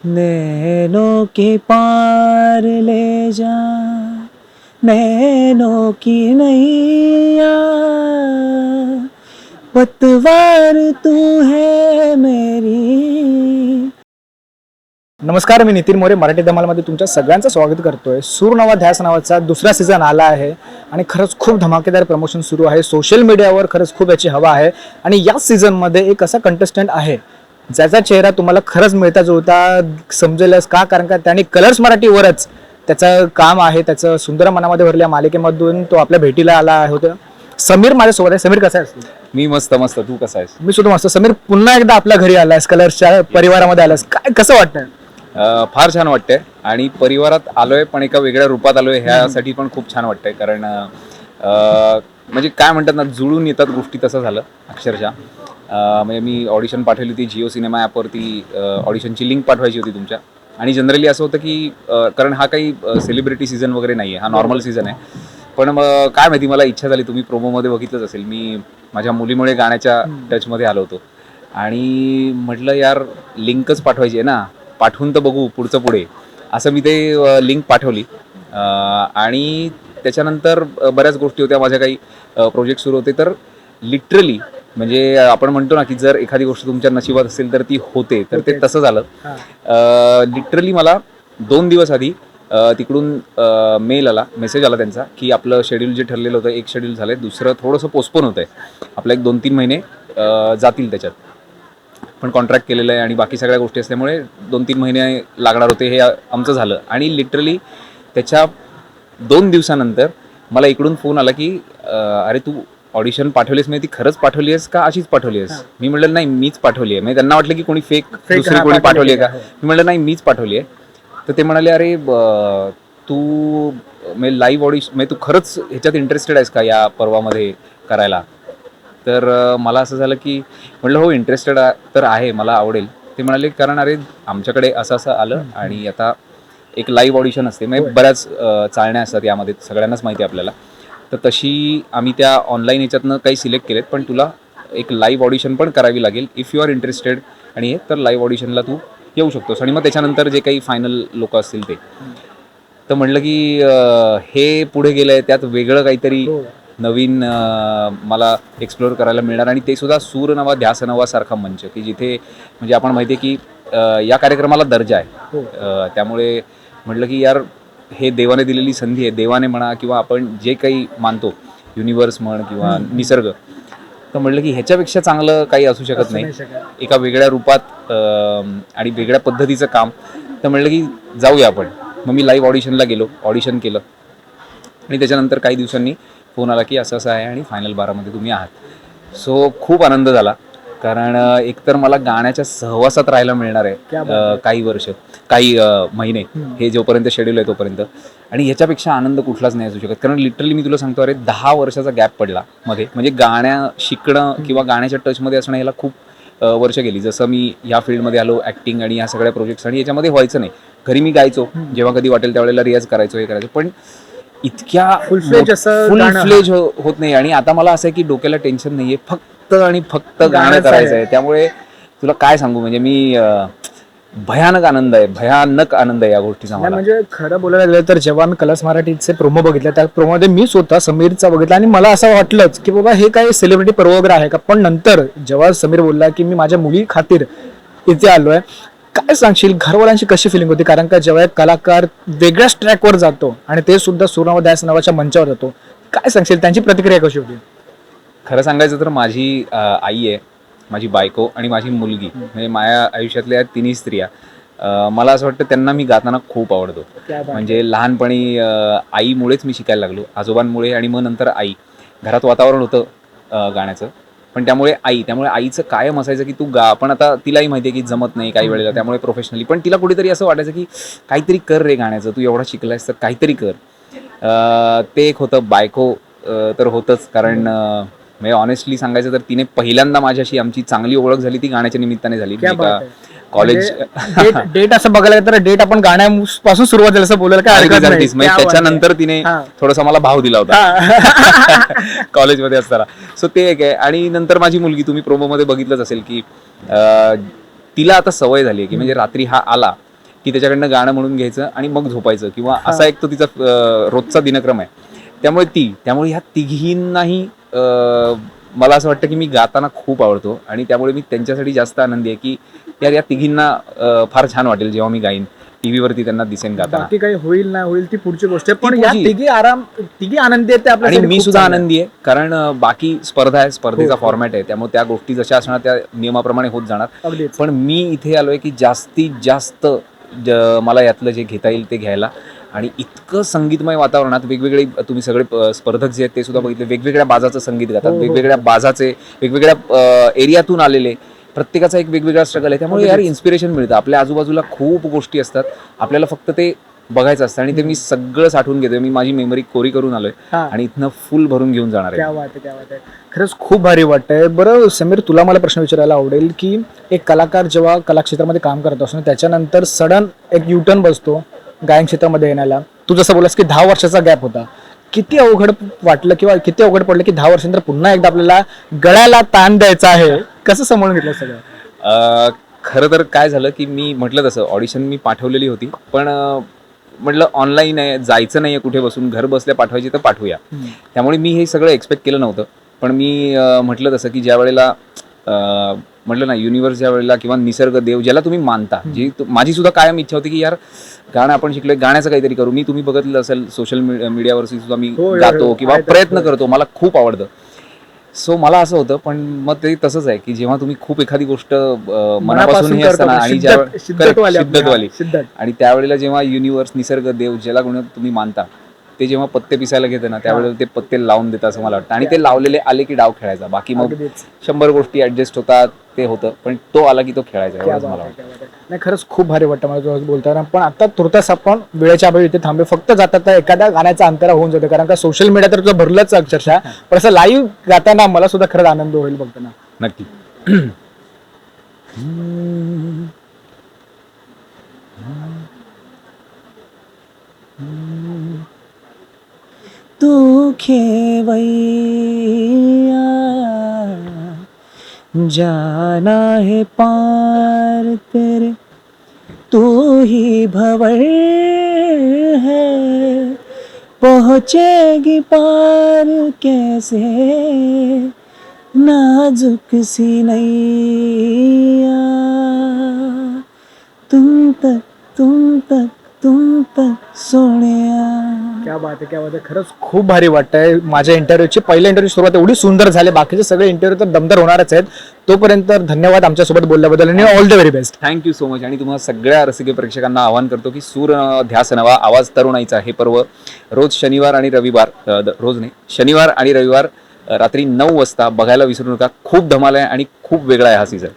नैनों के पार ले जा नैनों की नैया। पतवार तू है मेरी। नमस्कार मी नितीन मोरे मराठी धमालमध्ये तुमच्या सगळ्यांचं स्वागत करतोय. सूर नवा ध्यास नावाचा दुसरा सीझन आला आहे आणि खरंच खूप धमाकेदार प्रमोशन सुरू आहे. सोशल मीडियावर खरंच खूप याची हवा आहे. आणि याच सीझनमध्ये एक असा कंटेस्टंट आहे ज्याचा चेहरा तुम्हाला खरंच मिळता जुळता समजेलच का? कारण का त्याने कलर्स मराठीवरच त्याचं काम आहे त्याचं सुंदर मनामध्ये भरल्या मालिकेमधून तो आपल्या भेटीला आला होता. समीर माझ्यासोबत आहे. समीर कसा आहे मी मस्त मस्त. तू कसा आहेस? मी सुद्धा मस्त. समीर पुन्हा एकदा आपल्या घरी आलायस कलर्सच्या परिवारामध्ये आलास. काय कसं वाटतं फार छान वाटतंय. आणि परिवारात आलोय पण एका वेगळ्या रूपात आलोय ह्यासाठी पण खूप छान वाटतंय. कारण म्हणजे काय म्हणतात ना जुळून येतात गोष्टी तसं झालं अक्षरशः. म्हणजे मी ऑडिशन पाठवली होती जिओ सिनेमा ॲपवरती ऑडिशनची लिंक पाठवायची होती तुमच्या. आणि जनरली असं होतं की कारण हा काही सेलिब्रिटी सीझन वगैरे नाही आहे हा नॉर्मल सीझन आहे. पण मग काय माहिती मला इच्छा झाली तुम्ही प्रोमोमध्ये बघितलंच असेल. मी माझ्या मुलीमुळे गाण्याच्या टचमध्ये आलो होतो. आणि म्हटलं यार लिंकच पाठवायची आहे ना. पाठवून तर बघू पुढचं पुढे. असं मी ते लिंक पाठवली. आणि त्याच्यानंतर बऱ्याच गोष्टी होत्या. माझ्या काही प्रोजेक्ट सुरू होते. तर लिटरली म्हणजे आपण म्हणतो ना की जर एखादी गोष्ट तुमच्या नशिबात असेल तर ती होते. तर ते. तसं झालं. लिटरली मला दोन दिवस आधी तिकडून मेल आला मेसेज आला त्यांचा की आपलं शेड्यूल जे ठरलेलं होतं एक शेड्यूल झालंय दुसरं थोडंसं पोस्टपोन होत आहे आपलं एक दोन तीन महिने जातील त्याच्यात. पण कॉन्ट्रॅक्ट केलेलं आहे आणि बाकी सगळ्या गोष्टी असल्यामुळे दोन तीन महिने लागणार होते हे आमचं झालं. आणि लिटरली त्याच्या दोन दिवसानंतर मला इकडून फोन आला की अरे तू ऑडिशन पाठवलीस म्हणजे ती खरंच पाठवली आहेस का अशीच पाठवली आहेस? मी म्हटलं नाही मीच पाठवली आहे. म्हणजे त्यांना वाटलं की कोणी फेक दुसरी कोणी पाठवली आहे का. मी म्हटलं नाही मीच पाठवली आहे. तर ते म्हणाले अरे तू म्हणजे लाईव्ह ऑडिशन म्हणजे तू खरंच ह्याच्यात इंटरेस्टेड आहेस का या पर्वामध्ये करायला? तर मला असं झालं की म्हटलं हो इंटरेस्टेड तर आहे मला आवडेल. ते म्हणाले कारण अरे आमच्याकडे असं असं आलं आणि आता एक लाईव्ह ऑडिशन असते. म्हणजे बऱ्याच अ, चाळण्या असतात यामध्ये सगळ्यांनाच माहिती आहे आपल्याला. तर तशी आम्ही त्या ऑनलाईन याच्यातनं काही सिलेक्ट केलेत पण तुला एक लाईव्ह ऑडिशन पण करावी लागेल इफ यू आर इंटरेस्टेड आणि हे तर लाईव्ह ऑडिशनला तू येऊ शकतोस. आणि मग त्याच्यानंतर जे काही फायनल लोक असतील ते. तर म्हणलं की हे पुढे गेलं आहे त्यात वेगळं काहीतरी हो. नवीन मला एक्सप्लोअर करायला मिळणार. आणि ते सुद्धा सूर नवा ध्यास नवा सारखा मंच की जिथे म्हणजे आपण माहिती आहे की या कार्यक्रमाला दर्जा आहे. हो. त्यामुळे म्हटलं की यार हे देवाने दिलेली संधी आहे देवाने म्हणा किंवा आपण जे काही मानतो युनिवर्स म्हण किंवा निसर्ग तर म्हटलं की ह्याच्यापेक्षा चांगलं काही असू शकत नाही. एका वेगळ्या रूपात आणि वेगळ्या पद्धतीचं काम. तर म्हणलं की जाऊया आपण. मग मी लाईव्ह ऑडिशनला गेलो ऑडिशन केलं. आणि त्याच्यानंतर काही दिवसांनी फोन आला की असं असं आहे आणि फायनल बारामध्ये तुम्ही आहात. सो खूप आनंद झाला. कारण एकतर मला गाण्याच्या सहवासात राहायला मिळणार आहे. काही वर्ष. काही महिने. हे जोपर्यंत शेड्यूल आहे तोपर्यंत. आणि ह्याच्यापेक्षा आनंद कुठलाच नाही असू शकत. कारण लिटरली मी तुला सांगतो अरे दहा वर्षाचा गॅप पडला मध्ये. म्हणजे गाण्या शिकणं किंवा गाण्याच्या टचमध्ये असणं याला खूप वर्ष गेली. जसं मी ह्या फील्डमध्ये आलो ॲक्टिंग आणि ह्या सगळ्या प्रोजेक्ट्स आणि याच्यामध्ये व्हायचं नाही. घरी मी गायचो. जेव्हा कधी वाटेल त्यावेळेला रियाज करायचो हे करायचो. पण इतक्या Full-fledged असं फुल. फ्लेज होत नाही. आणि आता मला असं आहे की डोक्याला टेन्शन नाहीये. फक्त आणि फक्त गाणं करायचं आहे. त्यामुळे तुला काय सांगू? म्हणजे मी भयानक आनंद आहे भयानक आनंद आहे या गोष्टीचा नाही मला. म्हणजे खरं बोलायला गेलं तर जेव्हा मी कलर्स मराठीचे प्रोमो बघितले त्या प्रोमोमध्ये मी स्वतः समीरचा बघितला आणि मला असं वाटलंच की बाबा हे काय सेलिब्रिटी पर्व वगैरे आहे का? पण नंतर जेव्हा समीर बोलला की मी माझ्या मुली खातीर इथे आलोय काय सांगशील? घरवाल्यांची कशी फिलिंग होती? कारण का जेव्हा एक कलाकार वेगळ्याच ट्रॅकवर जातो आणि ते सुद्धा सुरनाव दास नावाच्या मंचावर जातो काय सांगशील? त्यांची प्रतिक्रिया कशी होती? खरं सांगायचं तर माझी अ, आई आहे माझी बायको आणि माझी मुलगी म्हणजे माझ्या आयुष्यातल्या तिन्ही स्त्रिया मला असं वाटतं त्यांना मी गाताना खूप आवडतो. म्हणजे लहानपणी आईमुळेच मी शिकायला लागलो आजोबांमुळे आणि मग नंतर आई. घरात वातावरण होतं गाण्याचं. पण त्यामुळे आई त्यामुळे आईचं कायम असायचं की तू गा पण आता तिलाही माहिती आहे की जमत नाही काही वेळेला त्यामुळे प्रोफेशनली पण तिला कुठेतरी असं वाटायचं की काहीतरी कर रे गाण्याचं तू एवढा शिकलायस तर काहीतरी कर. ते एक होतं बायको तर होतंच. कारण म्हणजे ऑनेस्टली सांगायचं तर तिने पहिल्यांदा माझ्याशी आमची चांगली ओळख झाली ती गाण्याच्या निमित्ताने झाली क्या मी बात का आहे. कॉलेज डेट डेट असं बघायला तर डेट आपण गाण्यापासून सुरुवात झाली असं बोलायला काय. म्हणजे. त्याच्यानंतर तिने. थोडासा मला भाव दिला होता. कॉलेजमध्ये असताना सो ते एक आहे आणि नंतर माझी मुलगी तुम्ही प्रोमोमध्ये बघितलंच असेल की तिला आता सवय झाली आहे की म्हणजे रात्री हा आला की त्याच्याकडनं गाणं म्हणून घ्यायचं आणि मग झोपायचं किंवा असा एक तो तिचा रोजचा दिनक्रम आहे त्यामुळे ती त्यामुळे ह्या तिघींनाही मला असं वाटतं की मी गाताना खूप आवडतो आणि त्यामुळे मी त्यांच्यासाठी जास्त आनंदी आहे की यार या तिघींना फार छान वाटेल जेव्हा मी गाईन. टीव्हीवरती त्यांना दिसेन गाताना. बाकी काही होईल नाही होईल ती पुढची गोष्ट. आहे पण या पुढची. तिघी आराम तिघी आनंदी आहेत ते आणि आपल्यासाठी मी खूप सुद्धा चांगलं आहे. आनंदी आहे कारण अं, बाकी स्पर्धा आहे स्पर्धेचा हो, हो. फॉर्मॅट आहे. त्यामुळे त्या गोष्टी जशा असणार त्या नियमाप्रमाणे होत जाणार. अगदीच. पण मी इथे आलोय की जास्तीत जास्त ज- मला यातलं जे घेता येईल ते घ्यायला. आणि इतकं संगीतमय वातावरणात वेगवेगळे तुम्ही सगळे स्पर्धक जे आहेत ते सुद्धा बघितले. वेगवेगळ्या बाजाचं संगीत गातात हो, हो. वेगवेगळ्या बाजाचे वेगवेगळ्या एरियातून आलेले प्रत्येकाचा एक वेगवेगळा स्ट्रगल आहे. त्यामुळे यार इन्स्पिरेशन मिळतं. आपल्या आजूबाजूला खूप गोष्टी असतात. आपल्याला फक्त ते बघायचं असतं आणि ते मी सगळं साठवून घेतोय. मी माझी मेमरी कोरी करून आलोय. आणि इथनं फुल भरून घेऊन जाणार आहे. खरंच खूप भारी वाटतंय. बरं समीर तुला मला प्रश्न विचारायला आवडेल की एक कलाकार जेव्हा कलाक्षेत्रामध्ये काम करत असतो त्याच्यानंतर सडन एक युटर्न बसतो गायन क्षेत्रामध्ये येण्याला. तू जसं बोलास की दहा वर्षाचा गॅप होता. किती अवघड वाटलं किंवा किती अवघड पडलं की दहा वर्षानंतर पुन्हा एकदा आपल्याला गळ्याला ताण द्यायचा आहे? कसं समजून घेतलं सगळं? खरं तर काय झालं की मी म्हटलं तसं ऑडिशन मी पाठवलेली होती पण म्हटलं ऑनलाईन आहे जायचं नाही आहे कुठे बसून घर बसल्या पाठवायची तर पाठवूया. त्यामुळे मी हे सगळं एक्सपेक्ट केलं नव्हतं. पण मी म्हटलं तसं की ज्या वेळेला म्हटलं ना युनिव्हर्स ज्या वेळेला किंवा निसर्ग देव ज्याला तुम्ही मानता जी माझी सुद्धा कायम इच्छा होती की यार गाणं आपण शिकलोय गाण्याचं काहीतरी करू मी तुम्ही बघितलं असेल सोशल मीडियावरती सुद्धा मी हो, हो, गातो हो. किंवा. प्रयत्न करतो मला खूप आवडतं सो मला असं होतं पण मग ते तसंच आहे की जेव्हा तुम्ही खूप एखादी गोष्ट मनापासून हे असताना. आणि ज्या. आणि त्यावेळेला जेव्हा युनिव्हर्स निसर्ग देव ज्याला गुण तुम्ही मानता ते जेव्हा पत्ते पिसायला घेते ना त्यावेळेला ते पत्ते लावून देतात असं मला वाटतं. आणि ते लावलेले आले की डाव खेळायचा. बाकी मग अगदीच. शंभर गोष्टी ऍडजस्ट होतात ते होतं. पण तो आला की तो खेळायचा एवढंच मला वाटतं. नाही खरंच खूप भारी वाटतं मला तुझं बोलताना. पण आता तुर्तास आपण वेळेच्या अभावी इथे थांबे फक्त जातात तर एखाद्या गाण्याचा अंतरा होऊन जातो. कारण का सोशल मीडिया तर तुझं भरलंच अक्षरशः. पण असं लाईव्ह गाताना मला सुद्धा खरंच आनंद होईल बघताना. नक्की. खेवैया जाना है पार तेरे, तू ही भवर है। पहुँचेगी पार कैसे? नाजुक सी नैया। तुम तक तुम तक तुम तक सोनिया क्या बात आहे क्या बात आहे खरंच खूप भारी वाटतंय. माझ्या इंटरव्ह्यूची पहिल्या इंटरव्ह्यू सुरुवात एवढी सुंदर झाली. बाकीचे सगळे इंटरव्ह्यू तर दमदार होणारच आहेत. तोपर्यंत धन्यवाद आमच्यासोबत बोलल्याबद्दल आणि all the very best thank you so much आणि तुम्हाला सगळ्या रसिक प्रेक्षकांना आवाहन करतो की सूर ध्यास नवा आवाज तरुणाईचा हे पर्व रोज शनिवार आणि रविवार रोज नाही शनिवार आणि रविवार रात्री नऊ वाजता बघायला विसरू नका. खूप धमाल आहे आणि खूप वेगळा आहे हा सीझन.